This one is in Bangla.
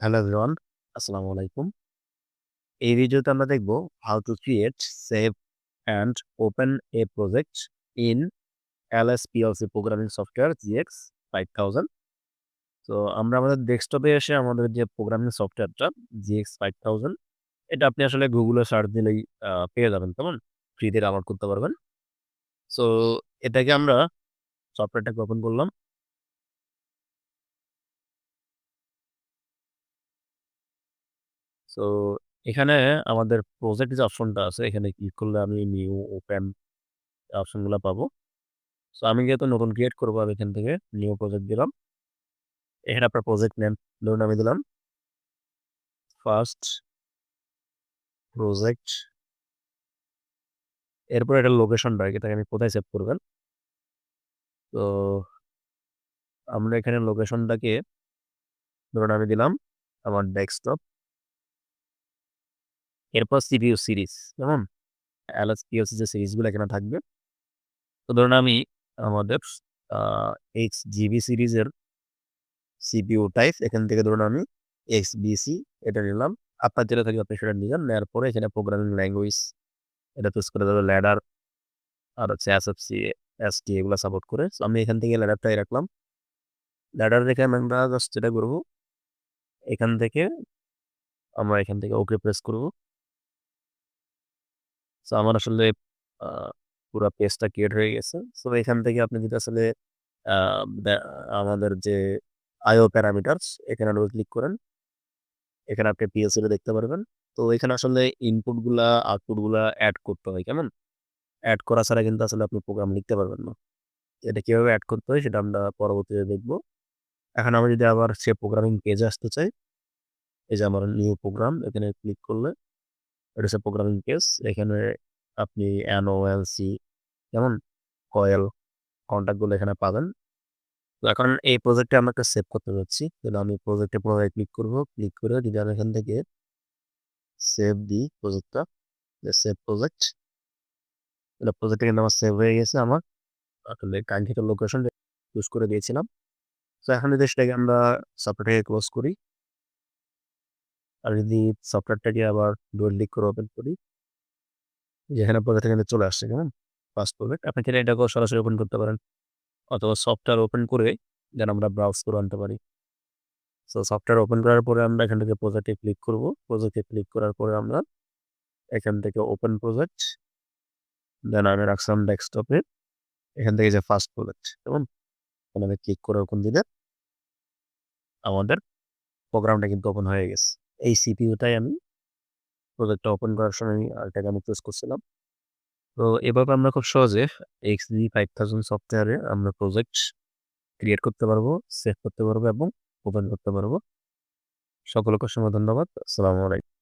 হ্যালো এভরিওয়ান, আসসালামু আলাইকুম। এই ভিডিওতে আমরা দেখব how to create, save and open a project in LSPLC programming software GX 5000 তো আমরা আমাদের ডেস্কটপে এসে আমাদের যে প্রোগ্রামিং সফটওয়্যারটা জিএক্স ফাইভ 5000 এটা আপনি আসলে গুগলে সার্চ দিলেই পেয়ে যাবেন, কেমন? ফ্রিতে ডাউনলোড করতে পারবেন। সো এটাকে আমরা সফটওয়্যারটাকে ওপেন করলাম। সো এখানে আমাদের প্রজেক্ট যে অপশনটা আছে, এখানে ক্লিক করলে আমি নিউ ওপেন অপশনগুলা পাবো। সো আমি যেহেতু নতুন ক্রিয়েট করব, আমি এখান থেকে নিউ প্রজেক্ট দিলাম। এখানে আপনার প্রজেক্ট নেম ধরুন আমি দিলাম ফার্স্ট প্রজেক্ট এরপর এটার লোকেশনটা এটাকে আমি কোথায় সেভ করবেন? তো আমরা এখানে লোকেশনটাকে ধরুন আমি দিলাম আমার ডেস্কটপ। এরপর সিপিইউ সিরিজ, কেমন? LSPLC যে সিরিজগুলো এখানে থাকবে। তো ধরুন আমি আমাদের, আ HGB সিরিজের সিপিইউ টাইপ এখান থেকে ধরুন আমি XBC এটা নিলাম। আপনার যেটা থাকে আপনি সেটা নিলেন। নেওয়ার পরে এখানে প্রোগ্রামিং ল্যাঙ্গুয়েজ এটা চুজ করে দেবো ল্যাডার আর হচ্ছে এস টি এগুলা সাপোর্ট করে। সো আমি এখান থেকে ল্যাডারটাই রাখলাম। ল্যাডার রেখে আমরা জাস্ট যেটা করব, এখান থেকে আমরা এখান থেকে ওকে প্রেস করব। সো আমার আসলে পুরা পেজটা ক্রিয়েট হয়ে গেছে। সো এখান থেকে আপনি যদি আসলে আমাদের যে IO প্যারামিটারস এখানে ডবল ক্লিক করেন। এখানে আপনি PLC-টা দেখতে পারবেন। তো এখানে আসলে ইনপুটগুলা, আউটপুটগুলা এড করতে হয়, কেমন? এড করা ছাড়া কিন্তু আসলে আপনি প্রোগ্রাম লিখতে পারবেন না। এটা কীভাবে এড করতে হয় সেটা আমরা পরবর্তীতে দেখব। এখন আমি যদি আবার সে প্রোগ্রামিং পেজে আসতে চাই, এই যে আমার নিউ প্রোগ্রাম এখানে ক্লিক করলে এটা হচ্ছে প্রোগ্রামিং পেজ। এখানে আপনি NOLC যেমন কয়েল কনট্যাক্টগুলো এখানে পাবেন। তো এখন এই প্রজেক্টে আমরা একটা সেভ করতে যাচ্ছি। তাহলে আমি প্রজেক্টে পুনরায় ক্লিক করব। ক্লিক করে যদি আমি এখান থেকে সেভ দিই প্রজেক্টটা, সেভ প্রজেক্ট। এটা প্রজেক্টটা কিন্তু আমার সেভ হয়ে গেছে আমার। আসলে কাঙ্ক্ষিত লোকেশন চুজ করে দিয়েছিলাম। তো এখন যদি সেটাকে আমরা সফটওয়্যারটাকে ক্লোজ করি। আর যদি সফটওয়্যারটাকে আবার ডুয়েল ক্লিক করে ওপেন করি। যেখানে প্রজেক্ট এখানে চলে আসছে, কেমন? First project. আপনি চাইলে এটাকেও সরাসরি ওপেন করতে পারেন। অথবা সফটওয়্যার ওপেন করে যেন আমরা ব্রাউজ করে আনতে পারি। সো সফটওয়্যার ওপেন করার পরে আমরা এখান থেকে প্রজেক্টে ক্লিক করব। প্রজেক্টে ক্লিক করার পরে আমরা এখান থেকে ওপেন প্রজেক্ট। দেন আমি রাখছিলাম ডেস্কটপে। এখান থেকে যে ফার্স্ট প্রজেক্ট, কেমন? আমি ক্লিক করে ওপেন দিলে আমাদের প্রোগ্রামটা কিন্তু ওপেন হয়ে গেছে। এই সিপিউটাই আমি প্রজেক্টটা ওপেন করার সময় আমি আরটাকে আমি চুজ করছিলাম। তো এভাবে আমরা খুব সহজে এক্স জি ফাইভ থাউজেন্ড সফটওয়্যারে আমরা প্রজেক্ট ক্রিয়েট করতে পারব, সেভ করতে পারব এবং ওপেন করতে পারব। সকলকে অসংখ্য ধন্যবাদ। আসসালামু আলাইকুম।